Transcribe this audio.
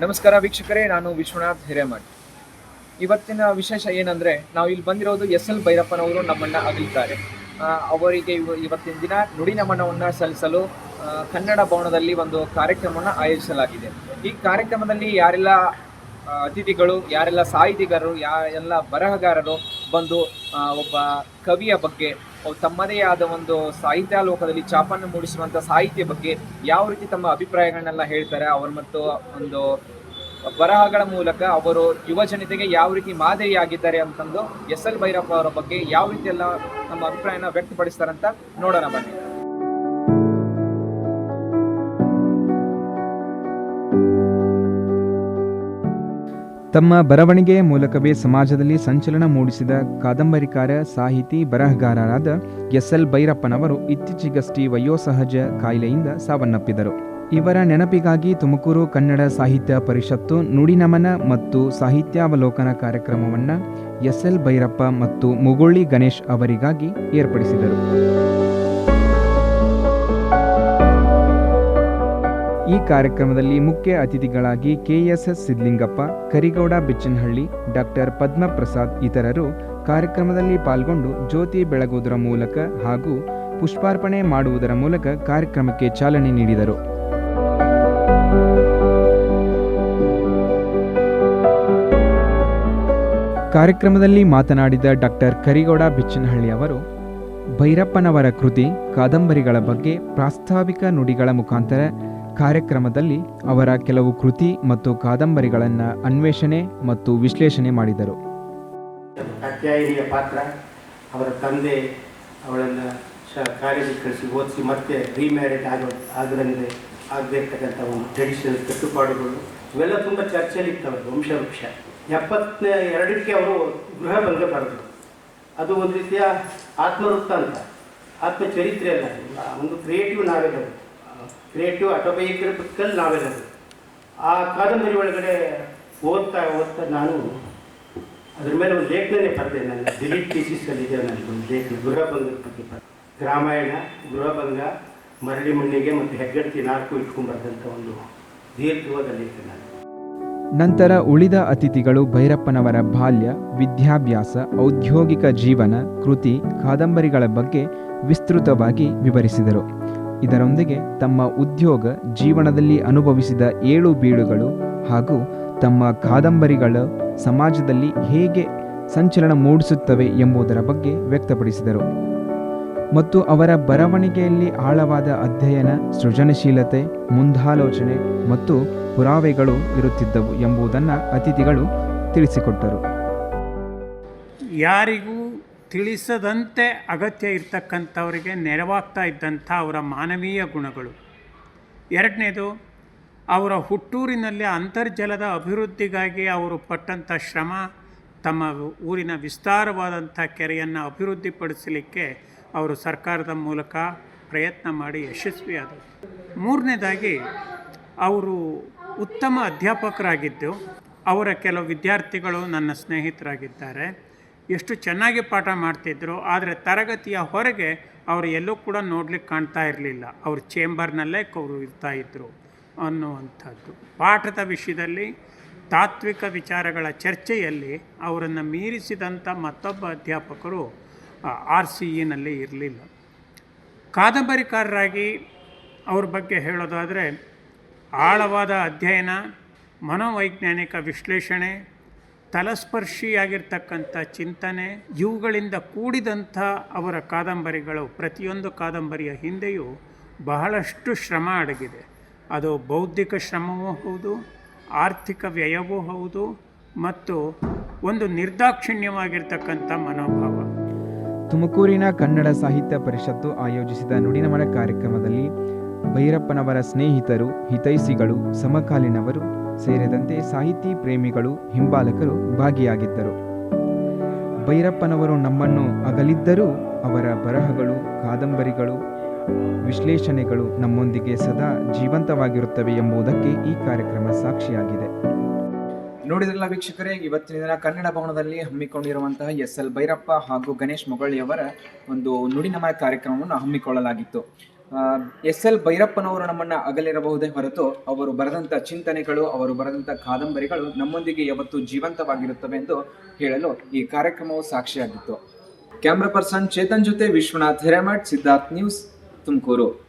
ನಮಸ್ಕಾರ ವೀಕ್ಷಕರೇ, ನಾನು ವಿಶ್ವನಾಥ್ ಹಿರೇಮಠ್. ಇವತ್ತಿನ ವಿಶೇಷ ಏನಂದ್ರೆ, ನಾವು ಇಲ್ಲಿ ಬಂದಿರೋದು ಎಸ್ ಎಲ್ ಭೈರಪ್ಪನವರು ನಮ್ಮನ್ನ ಅಗಲಿದ್ದಾರೆ. ಅವರಿಗೆ ಇವ- ಇವತ್ತಿನ ದಿನ ನುಡಿ ನಮನವನ್ನ ಸಲ್ಲಿಸಲು ಕನ್ನಡ ಭವನದಲ್ಲಿ ಒಂದು ಕಾರ್ಯಕ್ರಮವನ್ನು ಆಯೋಜಿಸಲಾಗಿದೆ. ಈ ಕಾರ್ಯಕ್ರಮದಲ್ಲಿ ಯಾರೆಲ್ಲ ಅತಿಥಿಗಳು, ಯಾರೆಲ್ಲ ಸಾಹಿತಿಗರು ಯಾರೆಲ್ಲ ಬರಹಗಾರರು ಬಂದು ಒಬ್ಬ ಕವಿಯ ಬಗ್ಗೆ ತಮ್ಮದೇ ಆದ ಒಂದು ಸಾಹಿತ್ಯ ಲೋಕದಲ್ಲಿ ಚಾಪನ್ನು ಮೂಡಿಸುವಂತ ಸಾಹಿತ್ಯ ಬಗ್ಗೆ ಯಾವ ರೀತಿ ತಮ್ಮ ಅಭಿಪ್ರಾಯಗಳನ್ನೆಲ್ಲ ಹೇಳ್ತಾರೆ, ಅವರು ಮತ್ತು ಒಂದು ಬರಹಗಳ ಮೂಲಕ ಅವರು ಯುವ ಜನತೆಗೆ ಯಾವ ರೀತಿ ಮಾದರಿಯಾಗಿದ್ದಾರೆ ಅಂತಂದು ಎಸ್ ಎಲ್ ಭೈರಪ್ಪ ಅವರ ಬಗ್ಗೆ ಯಾವ ರೀತಿ ಎಲ್ಲ ತಮ್ಮ ಅಭಿಪ್ರಾಯನ ವ್ಯಕ್ತಪಡಿಸ್ತಾರಂತ ನೋಡೋಣ ಬನ್ನಿ. ತಮ್ಮ ಬರವಣಿಗೆಯ ಮೂಲಕವೇ ಸಮಾಜದಲ್ಲಿ ಸಂಚಲನ ಮೂಡಿಸಿದ ಕಾದಂಬರಿಕಾರ ಸಾಹಿತಿ ಬರಹಗಾರರಾದ ಎಸ್ ಎಲ್ ಭೈರಪ್ಪನವರು ಇತ್ತೀಚೆಗಷ್ಟೇ ವಯೋಸಹಜ ಕಾಯಿಲೆಯಿಂದ ಸಾವನ್ನಪ್ಪಿದರು. ಇವರ ನೆನಪಿಗಾಗಿ ತುಮಕೂರು ಕನ್ನಡ ಸಾಹಿತ್ಯ ಪರಿಷತ್ತು ನುಡಿನಮನ ಮತ್ತು ಸಾಹಿತ್ಯಾವಲೋಕನ ಕಾರ್ಯಕ್ರಮವನ್ನು ಎಸ್ ಎಲ್ ಭೈರಪ್ಪ ಮತ್ತು ಮುಗುಳ್ಳಿ ಗಣೇಶ್ ಅವರಿಗಾಗಿ ಏರ್ಪಡಿಸಿದರು. ಈ ಕಾರ್ಯಕ್ರಮದಲ್ಲಿ ಮುಖ್ಯ ಅತಿಥಿಗಳಾಗಿ ಕೆಎಸ್ಎಸ್ ಸಿದ್ಲಿಂಗಪ್ಪ, ಕರಿಗೌಡ ಬಿಚ್ಚನಹಳ್ಳಿ, ಡಾಕ್ಟರ್ ಪದ್ಮಪ್ರಸಾದ್ ಇತರರು ಕಾರ್ಯಕ್ರಮದಲ್ಲಿ ಪಾಲ್ಗೊಂಡು ಜ್ಯೋತಿ ಬೆಳಗುವುದರ ಮೂಲಕ ಹಾಗೂ ಪುಷ್ಪಾರ್ಪಣೆ ಮಾಡುವುದರ ಮೂಲಕ ಕಾರ್ಯಕ್ರಮಕ್ಕೆ ಚಾಲನೆ ನೀಡಿದರು. ಕಾರ್ಯಕ್ರಮದಲ್ಲಿ ಮಾತನಾಡಿದ ಡಾಕ್ಟರ್ ಕರಿಗೌಡ ಬಿಚ್ಚನಹಳ್ಳಿ ಅವರು, ಭೈರಪ್ಪನವರ ಕೃತಿ, ಕಾದಂಬರಿಗಳ ಬಗ್ಗೆ ಪ್ರಾಸ್ತಾವಿಕ ನುಡಿಗಳ ಮುಖಾಂತರ ಕಾರ್ಯಕ್ರಮದಲ್ಲಿ ಅವರ ಕೆಲವು ಕೃತಿ ಮತ್ತು ಕಾದಂಬರಿಗಳನ್ನು ಅನ್ವೇಷಣೆ ಮತ್ತು ವಿಶ್ಲೇಷಣೆ ಮಾಡಿದರು. ಕಾತ್ಯಾಯಿನಿಯ ಪಾತ್ರ. ಅವರ ತಂದೆ ಅವಳನ್ನು ಕಾಲೇಜಿಗೆ ಕಳಿಸಿ ಓದಿಸಿ ಮತ್ತೆ ರೀಮ್ಯಾರೇಜ್ ಆಗೋ ಆಗದಂಗೆ ಆಗಬೇಕಂತ ಒಂದು ಟ್ರೆಡಿಷನಲ್ ಕಟ್ಟುಪಾಡುಗಳು, ಇವೆಲ್ಲ ತುಂಬ ಚರ್ಚೆಯಲ್ಲಿ ಇರ್ತವೆ ವಂಶವೃಕ್ಷ ಎಪ್ಪತ್ತನೇ ಎರಡಕ್ಕೆ ಅವರು ಗೃಹ ಭಂಗ ಬರೆದರು. ಅದು ಒಂದು ರೀತಿಯ ಆತ್ಮವೃತ್ತ ಅಂತ. ಆತ್ಮಚರಿತ್ರೆ ಅಲ್ಲ, ಒಂದು ಕ್ರಿಯೇಟಿವ್ ನಾವೆಲ್ ಅದು ಕ್ರಿಯೇಟಿವ್ ಆಟೋಬಯೋಗ್ರಫಿಕಲ್ ನಾವೆಲ್ ಆ ಕಾದಂಬರಿ ಒಳಗಡೆ ಓದ್ತಾ ಓದ್ತಾ ನಾನು ಅದ್ರ ಮೇಲೆ ಒಂದು ಲೇಖನನೇ ಬರೆದೆ ನನ್ನ ಡಿಲೀಟ್ ಥೀಸಿಸಲ್ಲಿ ಇದೆ ಒಂದು ಲೇಖನ ಗೃಹಭಂಗದ ಬಗ್ಗೆ ಬರೆದೆ. ಗ್ರಾಮಾಯಣ ಗೃಹಭಂಗ ಮರಳಿ ಮಣ್ಣಿಗೆ ಮತ್ತು ಹೆಗ್ಗಡ್ತಿ ನಾಲ್ಕು ಇಟ್ಕೊಂಡು ಬರೆದಂಥ ಒಂದು ದೀರ್ಘವಾದ ಲೇಖನ ನಂತರ ಉಳಿದ ಅತಿಥಿಗಳು ಭೈರಪ್ಪನವರ ಬಾಲ್ಯ, ವಿದ್ಯಾಭ್ಯಾಸ, ಔದ್ಯೋಗಿಕ ಜೀವನ, ಕೃತಿ, ಕಾದಂಬರಿಗಳ ಬಗ್ಗೆ ವಿಸ್ತೃತವಾಗಿ ವಿವರಿಸಿದರು. ಇದರೊಂದಿಗೆ ತಮ್ಮ ಉದ್ಯೋಗ ಜೀವನದಲ್ಲಿ ಅನುಭವಿಸಿದ ಏಳು ಬೀಳುಗಳು ಹಾಗೂ ತಮ್ಮ ಕಾದಂಬರಿಗಳು ಸಮಾಜದಲ್ಲಿ ಹೇಗೆ ಸಂಚಲನ ಮೂಡಿಸುತ್ತವೆ ಎಂಬುದರ ಬಗ್ಗೆ ವ್ಯಕ್ತಪಡಿಸಿದರು. ಮತ್ತು ಅವರ ಬರವಣಿಗೆಯಲ್ಲಿ ಆಳವಾದ ಅಧ್ಯಯನ, ಸೃಜನಶೀಲತೆ, ಮುಂದಾಲೋಚನೆ ಮತ್ತು ಪುರಾವೆಗಳು ಇರುತ್ತಿದ್ದವು ಎಂಬುದನ್ನು ಅತಿಥಿಗಳು ತಿಳಿಸಿಕೊಟ್ಟರು. ಯಾರಿಗೂ ತಿಳಿಸದಂತೆ ಅಗತ್ಯ ಇರ್ತಕ್ಕಂಥವರಿಗೆ ನೆರವಾಗ್ತಾ ಇದ್ದಂಥ ಅವರ ಮಾನವೀಯ ಗುಣಗಳು. ಎರಡನೇದು, ಅವರ ಹುಟ್ಟೂರಿನಲ್ಲಿ ಅಂತರ್ಜಲದ ಅಭಿವೃದ್ಧಿಗಾಗಿ ಅವರು ಪಟ್ಟಂಥ ಶ್ರಮ, ತಮ್ಮ ಊರಿನ ವಿಸ್ತಾರವಾದಂಥ ಕೆರೆಯನ್ನು ಅಭಿವೃದ್ಧಿಪಡಿಸಲಿಕ್ಕೆ ಅವರು ಸರ್ಕಾರದ ಮೂಲಕ ಪ್ರಯತ್ನ ಮಾಡಿ ಯಶಸ್ವಿಯಾದರು. ಮೂರನೇದಾಗಿ, ಅವರು ಉತ್ತಮ ಅಧ್ಯಾಪಕರಾಗಿದ್ದು, ಅವರ ಕೆಲವು ವಿದ್ಯಾರ್ಥಿಗಳು ನನ್ನ ಸ್ನೇಹಿತರಾಗಿದ್ದಾರೆ. ಎಷ್ಟು ಚೆನ್ನಾಗಿ ಪಾಠ ಮಾಡ್ತಿದ್ರು, ಆದರೆ ತರಗತಿಯ ಹೊರಗೆ ಅವರು ಎಲ್ಲೂ ಕೂಡ ನೋಡ್ಲಿಕ್ಕೆ ಕಾಣ್ತಾ ಇರಲಿಲ್ಲ. ಅವ್ರ ಚೇಂಬರ್ನಲ್ಲೇ ಅವರು ಇದ್ದರು ಅನ್ನುವಂಥದ್ದು. ಪಾಠದ ವಿಷಯದಲ್ಲಿ ತಾತ್ವಿಕ ವಿಚಾರಗಳ ಚರ್ಚೆಯಲ್ಲಿ ಅವರನ್ನು ಮೀರಿಸಿದಂಥ ಮತ್ತೊಬ್ಬ ಅಧ್ಯಾಪಕರು ಆರ್ ಸಿ ಇನಲ್ಲಿ ಇರಲಿಲ್ಲ. ಕಾದಂಬರಿಕಾರರಾಗಿ ಅವ್ರ ಬಗ್ಗೆ ಹೇಳೋದಾದರೆ, ಆಳವಾದ ಅಧ್ಯಯನ, ಮನೋವೈಜ್ಞಾನಿಕ ವಿಶ್ಲೇಷಣೆ ತಲಸ್ಪರ್ಶಿಯಾಗಿರ್ತಕ್ಕಂಥ ಚಿಂತನೆ, ಇವುಗಳಿಂದ ಕೂಡಿದಂಥ ಅವರ ಕಾದಂಬರಿಗಳು ಪ್ರತಿಯೊಂದು ಕಾದಂಬರಿಯ ಹಿಂದೆಯೂ ಬಹಳಷ್ಟು ಶ್ರಮ ಅಡಗಿದೆ. ಅದು ಬೌದ್ಧಿಕ ಶ್ರಮವೂ ಹೌದು, ಆರ್ಥಿಕ ವ್ಯಯವೂ ಹೌದು, ಮತ್ತು ಒಂದು ನಿರ್ದಾಕ್ಷಿಣ್ಯವಾಗಿರ್ತಕ್ಕಂಥ ಮನೋಭಾವ. ತುಮಕೂರಿನ ಕನ್ನಡ ಸಾಹಿತ್ಯ ಪರಿಷತ್ತು ಆಯೋಜಿಸಿದ ನುಡಿನಮನ ಕಾರ್ಯಕ್ರಮದಲ್ಲಿ ಭೈರಪ್ಪನವರ ಸ್ನೇಹಿತರು ಹಿತೈಸಿಗಳು ಸಮಕಾಲೀನವರು ಸೇರಿದಂತೆ ಸಾಹಿತಿ ಪ್ರೇಮಿಗಳು, ಹಿಂಬಾಲಕರು ಭಾಗಿಯಾಗಿದ್ದರು. ಭೈರಪ್ಪನವರು ನಮ್ಮನ್ನು ಅಗಲಿದ್ದರೂ ಅವರ ಬರಹಗಳು, ಕಾದಂಬರಿಗಳು, ವಿಶ್ಲೇಷಣೆಗಳು ನಮ್ಮೊಂದಿಗೆ ಸದಾ ಜೀವಂತವಾಗಿರುತ್ತವೆ ಎಂಬುದಕ್ಕೆ ಈ ಕಾರ್ಯಕ್ರಮ ಸಾಕ್ಷಿಯಾಗಿದೆ. ನೋಡಿದ್ರಲ್ಲ ವೀಕ್ಷಕರೇ, ಇವತ್ತಿನ ದಿನ ಕನ್ನಡ ಭವನದಲ್ಲಿ ಹಮ್ಮಿಕೊಂಡಿರುವಂತಹ ಎಸ್ ಎಲ್ ಭೈರಪ್ಪ ಹಾಗೂ ಗಣೇಶ್ ಮೊಗಳಿಯವರ ಒಂದು ನುಡಿನಮಯ ಕಾರ್ಯಕ್ರಮವನ್ನು ಹಮ್ಮಿಕೊಳ್ಳಲಾಗಿತ್ತು. ಎಸ್ ಎಲ್ ಭೈರಪ್ಪನವರು ನಮ್ಮನ್ನ ಅಗಲಿರಬಹುದೇ ಹೊರತು ಅವರು ಬರೆದಂಥ ಚಿಂತನೆಗಳು, ಅವರು ಬರೆದಂಥ ಕಾದಂಬರಿಗಳು ನಮ್ಮೊಂದಿಗೆ ಯಾವತ್ತು ಜೀವಂತವಾಗಿರುತ್ತವೆ ಎಂದು ಹೇಳಲು ಈ ಕಾರ್ಯಕ್ರಮವು ಸಾಕ್ಷಿಯಾಗಿತ್ತು. ಕ್ಯಾಮ್ರಾ ಪರ್ಸನ್ ಚೇತನ್ ಜೊತೆ ವಿಶ್ವನಾಥ್ ಹಿರೇಮಠ್, ಸಿದ್ಧಾರ್ಥ್ ನ್ಯೂಸ್ ತುಮಕೂರು.